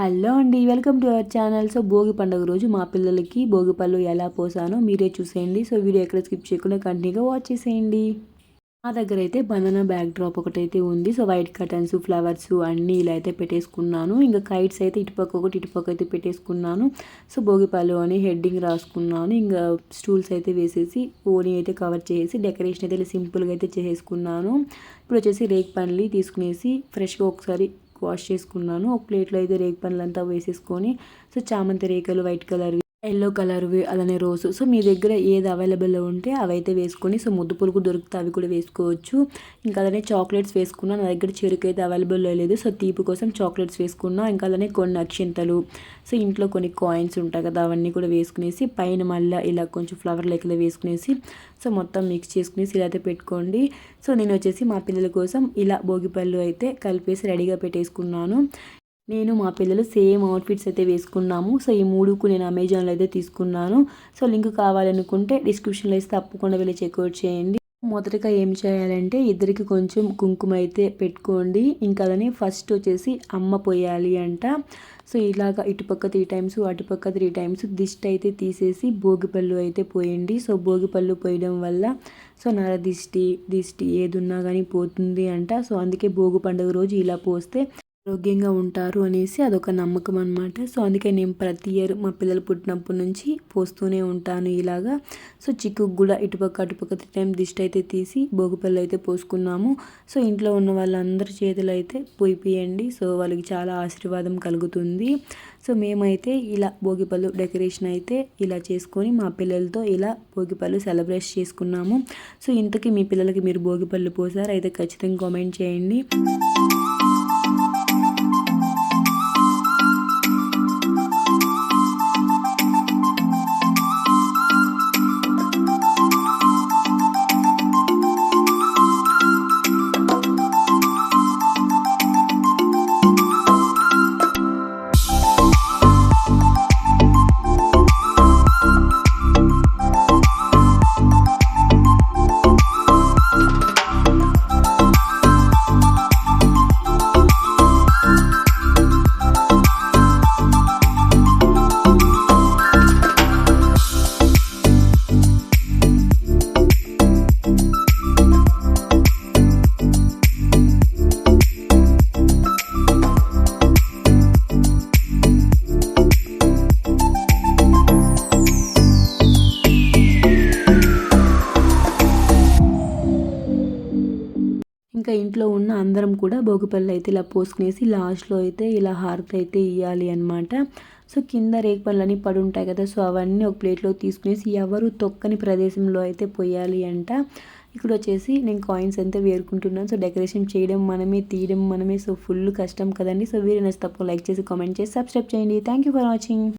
Hello అండి welcome to our channel. So Bhogi పండుగ రోజు మా పిల్లలకి భోగి పళ్ళు ఎలా పోసానో మీరే చూసేయండి. సో వీడియో ఎక్కడ స్కిప్ చేయకుండా కంటిన్యూగా వాచ్ చేసేయండి. మా దగ్గర అయితే బంధన బ్యాక్ డ్రాప్ ఒకటైతే ఉంది. సో వైట్ కటన్స్ ఫ్లవర్స్ అన్నీ ఇలా అయితే పెట్టేసుకున్నాను. ఇంకా కైట్స్ అయితే ఇటుపక్క ఒకటి ఇటుపక్క అయితే పెట్టేసుకున్నాను. సో భోగిపళ్ళు అని హెడ్డింగ్ రాసుకున్నాను. ఇంకా స్టూల్స్ అయితే వేసేసి ఓని అయితే కవర్ చేసి డెకరేషన్ అయితే సింపుల్గా అయితే చేసేసుకున్నాను. ఇప్పుడు వచ్చేసి రేక్ పండ్లు తీసుకునేసి ఫ్రెష్గా ఒకసారి వాష్ చేసుకున్నాను. ఒక ప్లేట్లో అయితే రేగు పండ్లంతా వేసేసుకొని సో చామంతి రేకలు వైట్ కలర్ ఎల్లో కలర్వి అలానే రోజు సో మీ దగ్గర ఏది అవైలబుల్లో ఉంటే అవైతే వేసుకొని సో ముద్దు పులుగు దొరికితే అవి కూడా వేసుకోవచ్చు. ఇంకా అలానే చాక్లెట్స్ వేసుకున్నా నా దగ్గర చెరుకు అయితే అవైలబుల్ లేదు. సో తీపి కోసం చాక్లెట్స్ వేసుకున్నా ఇంకా అలానే కొన్ని అక్షింతలు. సో ఇంట్లో కొన్ని కాయిన్స్ ఉంటాయి కదా అవన్నీ కూడా వేసుకునేసి పైన మళ్ళీ ఇలా కొంచెం ఫ్లవర్ లెక్కలు వేసుకునేసి సో మొత్తం మిక్స్ చేసుకునేసి ఇలా అయితే పెట్టుకోండి. సో నేను వచ్చేసి మా పిల్లల కోసం ఇలా భోగిపళ్ళు అయితే కలిపేసి రెడీగా పెట్టేసుకున్నాను. నేను మా పిల్లలు సేమ్ అవుట్ఫిట్స్ అయితే వేసుకున్నాము. సో ఈ మూడుకు నేను అమెజాన్లో అయితే తీసుకున్నాను. సో లింక్ కావాలనుకుంటే డిస్క్రిప్షన్లో ఇస్తే తప్పకుండా వెళ్ళి చెక్అవుట్ చేయండి. మొదటగా ఏం చేయాలంటే ఇద్దరికి కొంచెం కుంకుమ అయితే పెట్టుకోండి. ఇంకా అలానే ఫస్ట్ వచ్చేసి అమ్మ పోయాలి అంట. సో ఇలాగ ఇటుపక్క త్రీ టైమ్స్ అటుపక్క త్రీ టైమ్స్ దిష్టి అయితే తీసేసి భోగిపళ్ళు అయితే పోయండి. సో భోగిపళ్ళు పోయడం వల్ల సో నర దిష్టి దిష్టి ఏదున్నా కానీ పోతుంది అంట. సో అందుకే భోగి పండుగ రోజు ఇలా పోస్తే ఆరోగ్యంగా ఉంటారు అనేసి అదొక నమ్మకం అనమాట సో అందుకే నేను ప్రతి ఇయర్ మా పిల్లలు పుట్టినప్పటి నుంచి పోస్తూనే ఉంటాను ఇలాగా. సో చిక్కుకు కూడా ఇటుపక్క అటుపక్క టైం దిష్టి అయితే తీసి భోగిపళ్ళు అయితే పోసుకున్నాము. సో ఇంట్లో ఉన్న వాళ్ళందరి చేతులు అయితే పోయిపోయండి సో వాళ్ళకి చాలా ఆశీర్వాదం కలుగుతుంది. సో మేమైతే ఇలా భోగిపళ్ళు డెకరేషన్ అయితే ఇలా చేసుకొని మా పిల్లలతో ఇలా భోగిపళ్ళు సెలబ్రేట్ చేసుకున్నాము. సో ఇంతకీ మీ పిల్లలకి మీరు భోగిపళ్ళు పోసారు? అయితే ఖచ్చితంగా కామెంట్ చేయండి. ఇంకా ఇంట్లో ఉన్న అందరం కూడా భోగిపళ్ళు అయితే ఇలా పోసుకునేసి లాస్ట్లో అయితే ఇలా హారతి అయితే ఇవ్వాలి అనమాట సో కింద రేగుపళ్ళని పడి ఉంటాయి కదా సో అవన్నీ ఒక ప్లేట్లో తీసుకునేసి ఎవరు తొక్కని ప్రదేశంలో అయితే పోయాలి అంట. ఇక్కడ వచ్చేసి నేను కాయిన్స్ అంతా వేరుకుంటున్నాను. సో డెకరేషన్ చేయడం మనమే తీయడం మనమే. సో ఫుల్ కష్టం కదండి. సో వీడియో నచ్చి తప్పకుండా లైక్ చేసి కామెంట్ చేసి సబ్స్క్రైబ్ చేయండి. Thank you for watching.